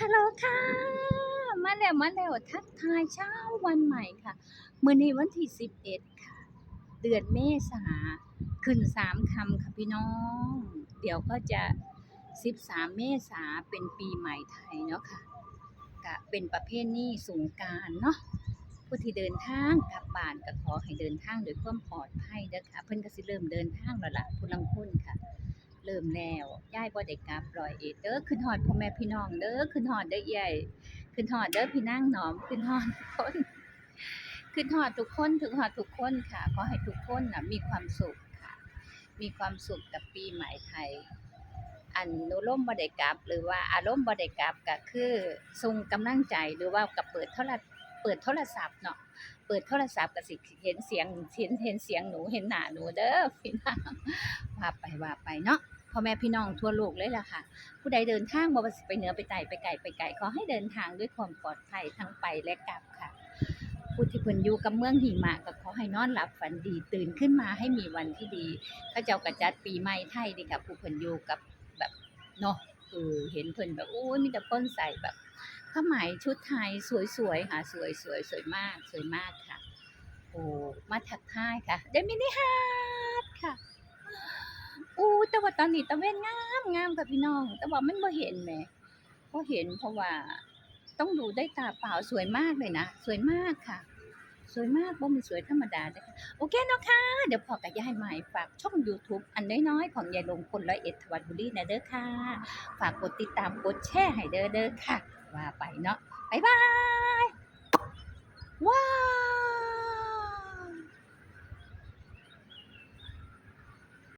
ฮัลโหลค่ะ มาแล้วมาแล้วทักทายเช้าวันใหม่ค่ะเมื้อในวันที่11ค่ะ เดือนเมษาขึ้นสามคำค่ะพี่น้อง เดี๋ยวก็จะ13เมษาเป็นปีใหม่ไทยเนาะค่ะก็เป็นประเพณีสงกานต์เนาะผู้ที่เดินทางกลับบ้านก็ขอให้เดินทางโดยความปลอดภัยเด้อค่ะเพิ่นก็สิเริ่มเดินทางแล้วล่ะผู้ลังคน ริ่มแล้วยายบ่ได้กลับร้อยเอ็ดเด้อขึ้นฮอดพ่อแม่พี่น้องเด้อขึ้นฮอดเด้อเอื้อยขึ้นฮอดเด้อพี่นางหนอมขึ้นฮอดทุกคนขึ้นฮอดทุกคนถึงฮอดทุกคนค่ะขอให้ทุกคนนะมีความสุขค่ะ มีความสุขกับปีใหม่ไทยอันอารมบ่ได้กลับ หรือว่าอารมณ์บ่ได้กลับก็คือส่งกำลังใจหรือว่ากับเปิดโทรเปิดโทรศัพท์เนาะเปิดโทรศัพท์ก็สิเห็นเสียงเห็นเห็นเสียงหนูเห็นหน้าหนูเด้อพี่น้องว่าไปว่าไปเนาะ พ่อแม่พี่น้องทั่วโลกเลยล่ะค่ะ ผู้ใดเดินทางบ่ว่าสิไปเหนือไปใต้ไปไกลไปไกลขอให้เดินทางด้วยความปลอดภัยทั้งไปและกลับค่ะผู้ที่เพิ่นอยู่กับเมืองหิมะก็ขอให้นอนหลับฝันดีตื่นขึ้นมาให้มีวันที่ดีเขาเจ้าก็จัดปีใหม่ไทยดีค่ะผู้เพิ่นอยู่กับแบบเนาะเออเห็นเพิ่นแบบโอ้ยมีแต่คนใส่แบบผ้าไหมชุดไทยสวยๆค่ะ สวยๆสวยมากสวยมากค่ะโอ้มาทักทายค่ะเดมินิฮาร์ดค่ะ อู้แต่ว่าตอนนี้ตะเวนงามงามค่ะพี่น้อง แต่ว่ามันบ่เห็นแหมบ่เห็นเพราะว่า ต้องดูได้ตาเปล่าสวยมากเลยนะสวยมากค่ะ สวยมากบ่แมันสวยธรรมดาเด้อค่ะโอเคเนาะค่ะ เดี๋ยวพอกับยายใหม่ฝากช่อง YouTube อันน้อยๆของยายลงคนร้อยเอ็ดทวัดบุรีนะเด้อค่ะ ฝากกดติดตามกดแชร์ให้เด้อเด้อค่ะ ว่าไปเนาะบ๊ายบายว้า